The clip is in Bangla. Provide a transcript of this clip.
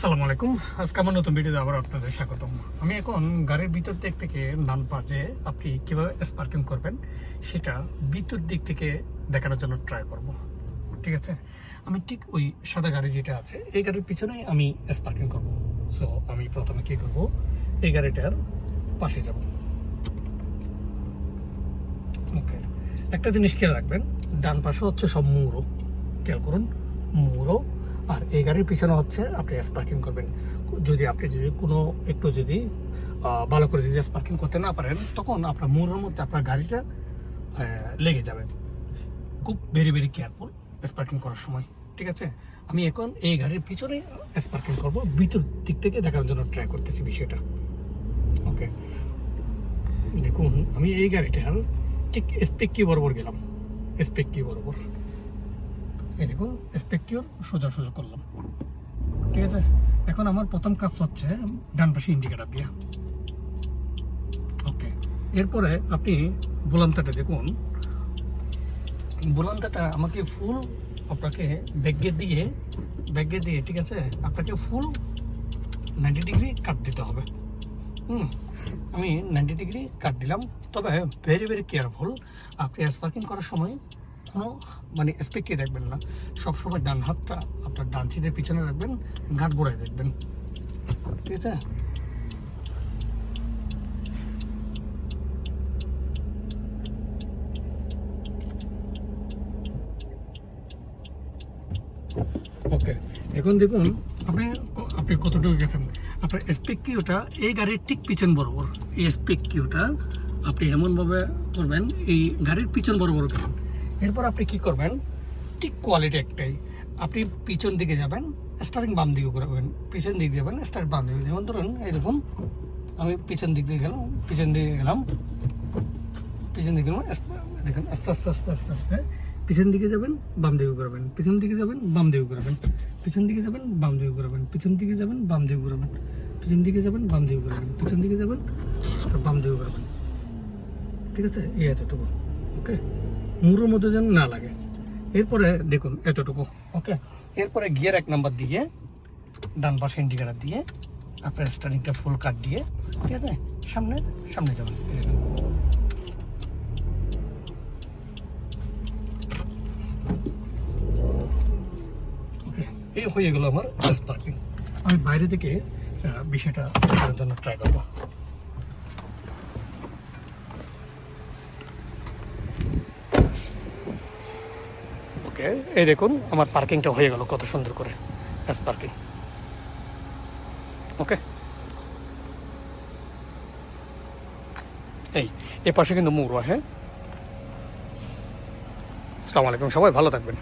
আসসালামু আলাইকুম আজকে আমার নতুন ভিডিওতে আবার আপনাদের স্বাগতম। আমি এখন গাড়ির ভিতর দিক থেকে ডান পাশে আপনি কীভাবে স্পার্কিং করবেন, সেটা বিদ্যুৎ দিক থেকে দেখানোর জন্য ট্রাই করব। ঠিক আছে? আমি ঠিক ওই সাদা গাড়ি যেটা আছে, এই গাড়ির পিছনে আমি স্পার্কিং করব। সো আমি প্রথমে কী করব, এই গাড়িটার পাশে যাব। ওকে একটা জিনিস খেয়াল রাখবেন, ডান পাশে হচ্ছে সব মুড়ো। খেয়াল করুন, মুড়ো আর এই গাড়ির পিছনে হচ্ছে আপনি স্পার্কিং করবেন। যদি আপনি যদি কোনো একটু যদি ভালো করে যদি স্পার্কিং করতে না পারেন, তখন আপনার মুড়োর মধ্যে আপনার গাড়িটা লেগে যাবে। খুব ভেরি ভেরি কেয়ারফুল স্পার্কিং করার সময়, ঠিক আছে? আমি এখন এই গাড়ির পিছনে স্পার্কিং করব, ভিতর দিক থেকে দেখার জন্য ট্রাই করতেছি বিষয়টা। ওকে দেখুন, আমি এই গাড়িটার ঠিক স্পেক কি বরাবর গেলাম। স্পেক কি বরাবর? এই দেখুন স্পেক কিওর সোজা সোজা করলাম। ঠিক আছে? এখন আমার প্রথম কাজ হচ্ছে ডান পাশে ইন্ডিকেটার দিয়া। ওকে এরপরে আপনি বোলান্তাটা দেখুন। বোলান্তাটা আমাকে ফুল আপনাকে ব্যাগে দিয়ে ব্যাগে দিয়ে, ঠিক আছে? আপনাকে ফুল নাইনটি ডিগ্রি কাট দিতে হবে। হুম? আমি নাইনটি ডিগ্রি কাট দিলাম। তবে ভেরি ভেরি কেয়ারফুল আপনি স্পার্কিং করার সময় কোনো মানে স্পেককে দেখবেন না। সবসময় ডান হাতটা আপনার ডান সিটের পিছনে রাখবেন ঘাট গোড়ায় দেখবেন। ঠিক আছে? ওকে এখন দেখুন, আপনি আপনি কতটুকু গেছেন? আপনার স্পেক কিউটা এই গাড়ির ঠিক পিছন বরাবর, এই স্পেক কিউটা আপনি এমনভাবে করবেন, এই গাড়ির পিছন বরাবর করবেন। এরপর আপনি কি করবেন? ঠিক কোয়ালিটি একটাই। আপনি পিছন দিকে যাবেন স্টারিং বাম দিকে করবেন পিছন দিক যাবেন স্টার বাম দিকে। যেমন ধরুন দেখুন আমি পিছন দিক দিয়ে গেলাম, পিছন দিকে গেলাম, পিছন দিকে গেলাম দেখুন, আস্তে আস্তে আস্তে আস্তে আস্তে, পিছন দিকে যাবেন, বাম দিকে ঘুরাবেন, পিছন দিকে যাবেন, বাম দিকে ঘুরাবেন, পিছন দিকে যাবেন, বাম দিকে ঘুরাবেন, পিছন দিকে যাবেন, বাম দিকে ঘুরাবেন, পিছন দিকে যাবেন, বাম দিকে ঘুরাবেন, পিছন দিকে যাবেন, বাম দিকে ঘুরাবেন। ঠিক আছে? এই এতটুকু। ওকে মুড়োর মধ্যে যেন না লাগে। এরপরে দেখুন এতটুকু ওকে এরপরে গিয়ার এক নাম্বার দিয়ে, ডান পাশে ইন্ডিকেটার দিয়ে, আপনার স্টারিংটা ফুল কাট দিয়ে, ঠিক আছে? সামনে সামনে যাবেন, এই হয়ে গেল আমার পার্কিং আমি বাইরে থেকে বিষয়টা জন্য ট্রাই করব। ওকে এই দেখুন, আমার পার্কিংটা হয়ে গেল, কত সুন্দর করে। এস পার্কিং ওকে এই, এ পাশে কিন্তু মুড়ো হ্যাঁ আসসালামু আলাইকুম সবাই, ভালো থাকবেন।